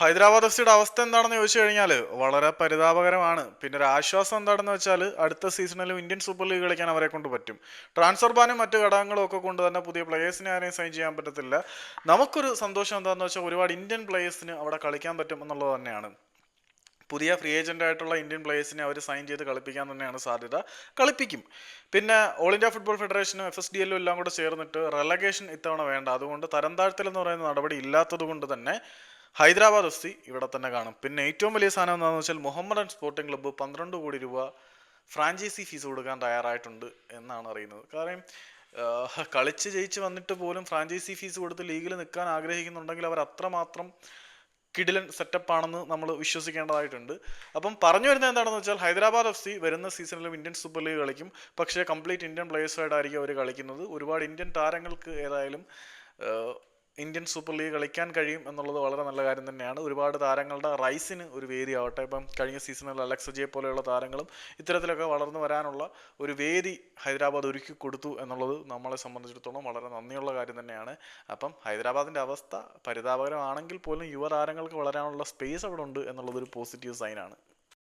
Hyderabad F സിയുടെ അവസ്ഥ എന്താണെന്ന് ചോദിച്ചു കഴിഞ്ഞാൽ വളരെ പരിതാപകരമാണ്. പിന്നെ ഒരു ആശ്വാസം എന്താണെന്ന് വെച്ചാൽ അടുത്ത സീസണിലും ഇന്ത്യൻ സൂപ്പർ ലീഗ് കളിക്കാൻ അവരെ കൊണ്ട് പറ്റും. ട്രാൻസ്ഫർ ബാനും മറ്റ് ഘടകങ്ങളും ഒക്കെ കൊണ്ട് തന്നെ പുതിയ പ്ലേയേഴ്സിനെ ആരെയും സൈൻ ചെയ്യാൻ പറ്റത്തില്ല. നമുക്കൊരു സന്തോഷം എന്താണെന്ന് വെച്ചാൽ ഒരുപാട് ഇന്ത്യൻ പ്ലേയേഴ്സിന് അവിടെ കളിക്കാൻ പറ്റും എന്നുള്ളത് തന്നെയാണ്. പുതിയ ഫ്രീ ഏജന്റ് ആയിട്ടുള്ള ഇന്ത്യൻ പ്ലേയേഴ്സിനെ അവർ സൈൻ ചെയ്ത് കളിപ്പിക്കാൻ തന്നെയാണ് സാധ്യത. കളിപ്പിക്കും. പിന്നെ ഓൾ ഇന്ത്യ ഫുട്ബോൾ ഫെഡറേഷനും എഫ് എസ് ഡി എല്ലും എല്ലാം കൂടെ ചേർന്നിട്ട് റെലഗേഷൻ ഇത്തവണ വേണ്ട. അതുകൊണ്ട് തരംതാഴ്ത്തൽ എന്ന് പറയുന്ന നടപടി ഇല്ലാത്തത് കൊണ്ട് തന്നെ ഹൈദരാബാദ് എഫ് സി ഇവിടെ തന്നെ കാണും. പിന്നെ ഏറ്റവും വലിയ സാധനം എന്താണെന്ന് വെച്ചാൽ മുഹമ്മദൻ സ്പോർട്ടിംഗ് ക്ലബ്ബ് പന്ത്രണ്ട് കോടി രൂപ ഫ്രാഞ്ചൈസി ഫീസ് കൊടുക്കാൻ തയ്യാറായിട്ടുണ്ട് എന്നാണ് അറിയുന്നത്. കാരണം കളിച്ച് ജയിച്ച് വന്നിട്ട് പോലും ഫ്രാഞ്ചൈസി ഫീസ് കൊടുത്ത് ലീഗിൽ നിൽക്കാൻ ആഗ്രഹിക്കുന്നുണ്ടെങ്കിൽ അവർ അത്രമാത്രം കിടിലൻ സെറ്റപ്പ് ആണെന്ന് നമ്മൾ വിശ്വസിക്കേണ്ടതായിട്ടുണ്ട്. അപ്പം പറഞ്ഞു വരുന്നത് എന്താണെന്ന് വെച്ചാൽ ഹൈദരാബാദ് എഫ് സി വരുന്ന സീസണിലും ഇന്ത്യൻ സൂപ്പർ ലീഗ് കളിക്കും. പക്ഷേ കംപ്ലീറ്റ് ഇന്ത്യൻ പ്ലേയേഴ്സായിട്ടായിരിക്കും അവർ കളിക്കുന്നത്. ഒരുപാട് ഇന്ത്യൻ താരങ്ങൾക്ക് ഏതായാലും ഇന്ത്യൻ സൂപ്പർ ലീഗ് കളിക്കാൻ കഴിയും എന്നുള്ളത് വളരെ നല്ല കാര്യം തന്നെയാണ്. ഒരുപാട് താരങ്ങളുടെ റൈസിന് ഒരു വേദി ആവട്ടെ. ഇപ്പം കഴിഞ്ഞ സീസണിൽ അലക്സ് ജെ പോലെയുള്ള താരങ്ങളും ഇത്തരത്തിലൊക്കെ വളർന്നു വരാനുള്ള ഒരു വേദി ഹൈദരാബാദ് ഒരുക്കി കൊടുത്തു എന്നുള്ളത് നമ്മളെ സംബന്ധിച്ചിടത്തോളം വളരെ നന്ദിയുള്ള കാര്യം തന്നെയാണ്. അപ്പം ഹൈദരാബാദിന്റെ അവസ്ഥ പരിതാപകരമാണെങ്കിൽ പോലും യുവതാരങ്ങൾക്ക് വളരാനുള്ള സ്പേസ് അവിടെ ഉണ്ട് എന്നുള്ളതൊരു പോസിറ്റീവ് സൈനാണ്